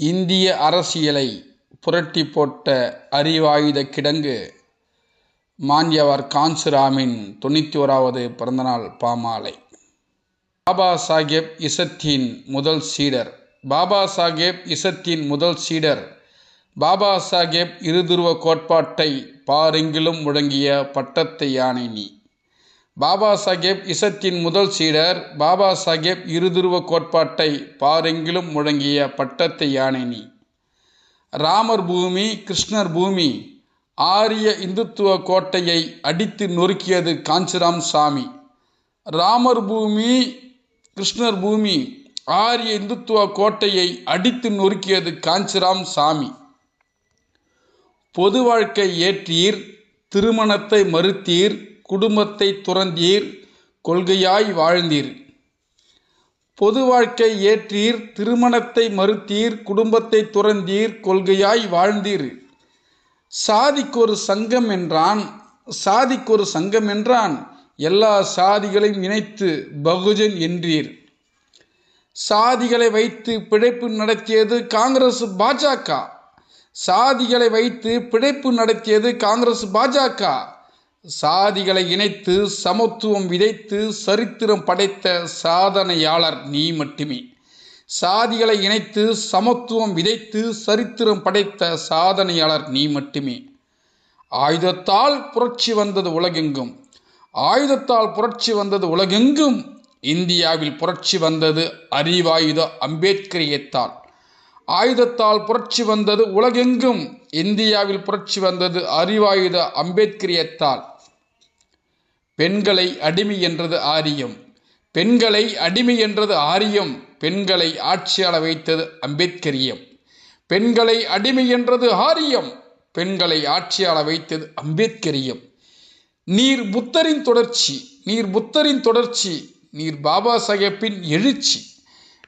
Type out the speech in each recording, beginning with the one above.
இந்திய அரசியலை புரட்டி போட்ட அறிவாயுத கிடங்கு மான்யவர் காஞ்சிராமின் தொண்ணூற்றி ஓராவது பிறந்தநாள் பாமாலை. பாபா சாஹேப் இசத்தின் முதல் சீடர். பாபா சாஹேப் இசத்தின் முதல் சீடர். பாபா சாஹேப் இருதுருவ கோட்பாட்டை பாரெங்கிலும் முழங்கிய பட்டத்தை யானை நீ. பாபா சாஹேப் இசத்தின் முதல் சீடர் பாபா சாஹேப் இருதுருவ கோட்பாட்டை பாரெங்கிலும் முழங்கிய பட்டத்தை யானை நீ ராமர் பூமி கிருஷ்ணர் பூமி ஆரிய இந்துத்துவ கோட்டையை அடித்து நொறுக்கியது காஞ்சிராம் சாமி. ராமர் பூமி கிருஷ்ணர் பூமி ஆரிய இந்துத்துவ கோட்டையை அடித்து நொறுக்கியது காஞ்சிராம் சாமி. பொது வாழ்க்கை ஏற்றீர் திருமணத்தை மறுத்தீர் குடும்பத்தை துறந்தீர் கொள்கையாய் வாழ்ந்தீர். பொது வாழ்க்கை ஏற்றீர் திருமணத்தை மறுத்தீர் குடும்பத்தை துறந்தீர் கொள்கையாய் வாழ்ந்தீர். சாதிக்கொரு சங்கம் என்றான் சாதிக்கொரு சங்கம் என்றான். எல்லா சாதிகளையும் இணைத்து பகுஜன் என்றீர். சாதிகளை வைத்து பிழைப்பு நடத்தியது காங்கிரஸ் பாஜக. சாதிகளை வைத்து பிழைப்பு நடத்தியது காங்கிரஸ் பாஜக. சாதிகளை இணைத்து சமத்துவம் விதைத்து சரித்திரம் படைத்த சாதனையாளர் நீ மட்டுமே. சாதிகளை இணைத்து சமத்துவம் விதைத்து சரித்திரம் படைத்த சாதனையாளர் நீ மட்டுமே. ஆயுதத்தால் புரட்சி வந்தது உலகெங்கும். ஆயுதத்தால் புரட்சி வந்தது உலகெங்கும். இந்தியாவில் புரட்சி வந்தது அறிவாயுத அம்பேத்கரியத்தால் ஆயுதத்தால் புரட்சி வந்தது உலகெங்கும். இந்தியாவில் புரட்சி வந்தது அறிவாயுத அம்பேத்கரியத்தால். பெண்களை அடிமை என்றது ஆரியம். பெண்களை அடிமை என்றது ஆரியம். பெண்களை ஆட்சியாள வைத்தது அம்பேத்கரியம். பெண்களை அடிமை என்றது ஆரியம். பெண்களை ஆட்சியாள வைத்தது அம்பேத்கரியம். நீர் புத்தரின் தொடர்ச்சி நீர் புத்தரின் தொடர்ச்சி நீர் பாபா சாஹேப்பின் எழுச்சி.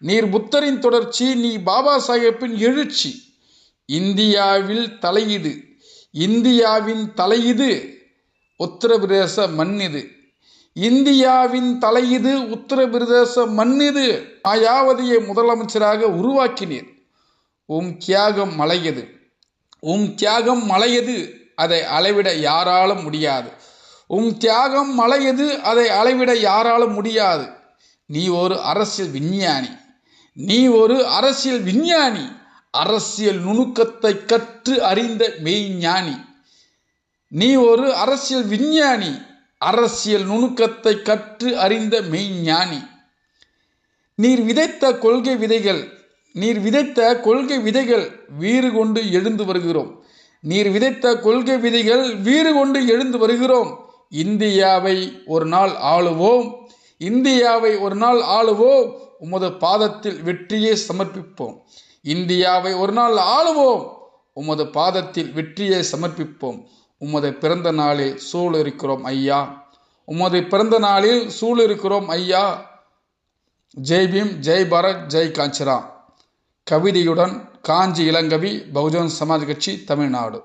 நீர் புத்தரின் தொடர்ச்சி நீ பாபா சாஹேப்பின் எழுச்சி. இந்தியாவில் தலையீடு. இந்தியாவின் தலையீடு உத்தரப்பிரதேச மண் இது இந்தியாவின் தலையீடு உத்தரப்பிரதேச மண் இது மாயாவதியை முதலமைச்சராக உருவாக்கினீர். உம் தியாகம் மலையது. உம் தியாகம் மலையது அதை அளவிட யாராலும் முடியாது. உம் தியாகம் மலையது அதை அளவிட யாராலும் முடியாது. நீ ஒரு அரசியல் விஞ்ஞானி. நீ ஒரு அரசியல் விஞ்ஞானி. அரசியல் நுணுக்கத்தை கற்று அறிந்த மெய்ஞானி. நீ ஒரு அரசியல் விஞ்ஞானி. அரசியல் நுணுக்கத்தை கற்று அறிந்த மெய்ஞானி. நீர் விதைத்த கொள்கை விதைகள். நீர் விதைத்த கொள்கை விதைகள் வீறு கொண்டு எழுந்து வருகிறோம். நீர் விதைத்த கொள்கை விதைகள் வீறு கொண்டு எழுந்து வருகிறோம். இந்தியாவை ஒரு நாள் ஆளுவோம். இந்தியாவை ஒரு நாள் ஆளுவோம். உமது பாதத்தில் வெற்றியை சமர்ப்பிப்போம். இந்தியாவை ஒரு நாள் ஆளுவோம். உமது பாதத்தில் வெற்றியை சமர்ப்பிப்போம். உமது பிறந்த நாளில் சூழ் இருக்கிறோம் ஐயா. உமது பிறந்த நாளில் சூழ் இருக்கிறோம் ஐயா. ஜெய் பீம் ஜெய் பாரத் ஜெய் காஞ்சிராம். கவிதையுடன் காஞ்சி இளங்கவி பகுஜன் சமாஜ் கட்சி தமிழ்நாடு.